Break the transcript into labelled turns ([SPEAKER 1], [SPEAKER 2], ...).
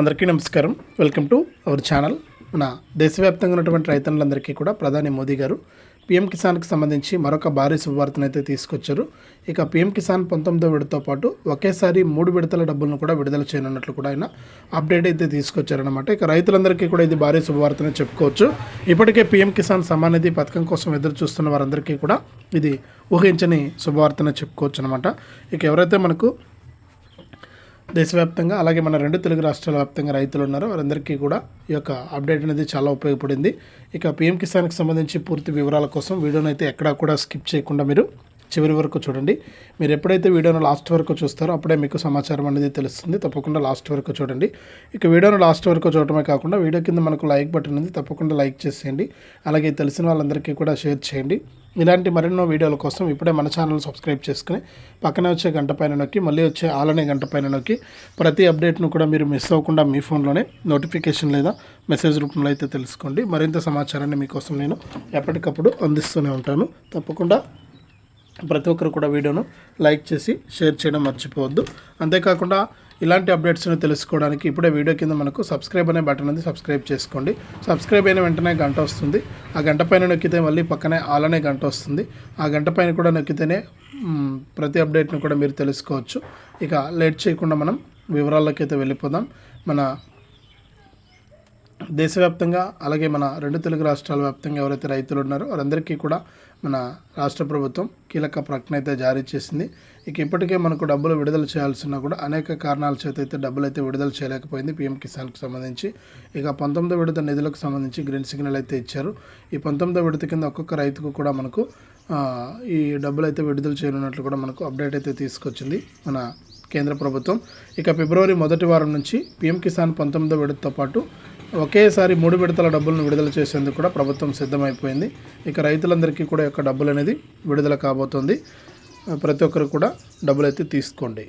[SPEAKER 1] అందరికీ నమస్కారం. Welcome to our channel మన దేశవ్యాప్తంగా ఉన్నటువంటి రైతన్నులందరికీ కూడా ప్రధాని మోదీ గారు పీఎం కిసాన్కి సంబంధించి మరొక భారీ శుభవార్తను అయితే తీసుకొచ్చారు. ఇక పీఎం కిసాన్ పంతొమ్మిదో విడతతో పాటు ఒకేసారి మూడు విడతల డబ్బులను కూడా విడుదల చేయనున్నట్లు కూడా ఆయన అప్డేట్ అయితే తీసుకొచ్చారనమాట ఇక రైతులందరికీ కూడా ఇది భారీ శుభవార్తనే చెప్పుకోవచ్చు. ఇప్పటికే పీఎం కిసాన్ సమానిధి పథకం కోసం ఎదురు చూస్తున్న వారందరికీ కూడా ఇది ఊహించని శుభవార్తనే చెప్పుకోవచ్చు అనమాట ఇక ఎవరైతే మనకు దేశవ్యాప్తంగా అలాగే మన రెండు తెలుగు రాష్ట్రాల వ్యాప్తంగా రైతులు ఉన్నారు. వారందరికీ కూడా ఈ యొక్క అప్డేట్ అనేది చాలా ఉపయోగపడింది. ఇక పిఎం కిసాన్కి సంబంధించి పూర్తి వివరాల కోసం వీడియోనైతే అయితే ఎక్కడా కూడా స్కిప్ చేయకుండా మీరు చివరి వరకు చూడండి. మీరు ఎప్పుడైతే వీడియోను లాస్ట్ వరకు చూస్తారో అప్పుడే మీకు సమాచారం అనేది తెలుస్తుంది. తప్పకుండా లాస్ట్ వరకు చూడండి. ఇక వీడియోను లాస్ట్ వరకు చూడటమే కాకుండా వీడియో కింద మనకు లైక్ బటన్ ఉంది. తప్పకుండా లైక్ చేసేయండి. అలాగే తెలిసిన వాళ్ళందరికీ కూడా షేర్ చేయండి. ఇలాంటి మరెన్నో వీడియోల కోసం ఇప్పుడే మన ఛానల్ సబ్స్క్రైబ్ చేసుకుని పక్కనే వచ్చే గంట పైన నొక్కి మళ్ళీ వచ్చే ఆలనే గంట పైన నొక్కి ప్రతి అప్డేట్ను కూడా మీరు మిస్ అవ్వకుండా మీ ఫోన్లోనే నోటిఫికేషన్ లేదా మెసేజ్ రూపంలో అయితే తెలుసుకోండి. మరింత సమాచారాన్ని మీకోసం నేను ఎప్పటికప్పుడు అందిస్తూనే ఉంటాను. తప్పకుండా ప్రతి ఒక్కరు కూడా వీడియోను లైక్ చేసి షేర్ చేయడం మర్చిపోవద్దు. అంతేకాకుండా ఇలాంటి అప్డేట్స్ని తెలుసుకోవడానికి ఇప్పుడే వీడియో కింద మనకు సబ్స్క్రైబ్ అనే బటన్ ఉంది సబ్స్క్రైబ్ చేసుకోండి. సబ్స్క్రైబ్ అయిన వెంటనే గంట వస్తుంది. ఆ గంట పైన నొక్కితే మళ్ళీ పక్కనే ఆల్ అనే గంట వస్తుంది. ఆ గంట పైన కూడా నొక్కితేనే ప్రతి అప్డేట్ని కూడా మీరు తెలుసుకోవచ్చు. ఇక లేట్ చేయకుండా మనం వివరాల్లోకి అయితే వెళ్ళిపోదాం. మన దేశవ్యాప్తంగా అలాగే మన రెండు తెలుగు రాష్ట్రాల వ్యాప్తంగా ఎవరైతే రైతులు ఉన్నారో వారందరికీ కూడా మన రాష్ట్ర ప్రభుత్వం కీలక ప్రకటన అయితే జారీ చేసింది. ఇక ఇప్పటికే మనకు డబ్బులు విడుదల చేయాల్సిన కూడా అనేక కారణాల చేత అయితే డబ్బులు అయితే విడుదల చేయలేకపోయింది పీఎం కిసాన్కి సంబంధించి. ఇక పంతొమ్మిదో విడత నిధులకు సంబంధించి గ్రీన్ సిగ్నల్ అయితే ఇచ్చారు. ఈ పంతొమ్మిదో విడత కింద ఒక్కొక్క రైతుకు కూడా మనకు ఈ డబ్బులు అయితే విడుదల చేయనున్నట్లు కూడా మనకు అప్డేట్ అయితే తీసుకొచ్చింది మన కేంద్ర ప్రభుత్వం. ఇక ఫిబ్రవరి మొదటి వారం నుంచి పీఎం కిసాన్ పంతొమ్మిదో విడతతో పాటు ఒకేసారి మూడు విడతల డబ్బులను విడుదల చేసేందుకు కూడా ప్రభుత్వం సిద్ధమైపోయింది. ఇక రైతులందరికీ కూడా యొక్క డబ్బులు అనేది విడుదల కాబోతోంది. ప్రతి ఒక్కరు కూడా డబ్బులు అయితే తీసుకోండి.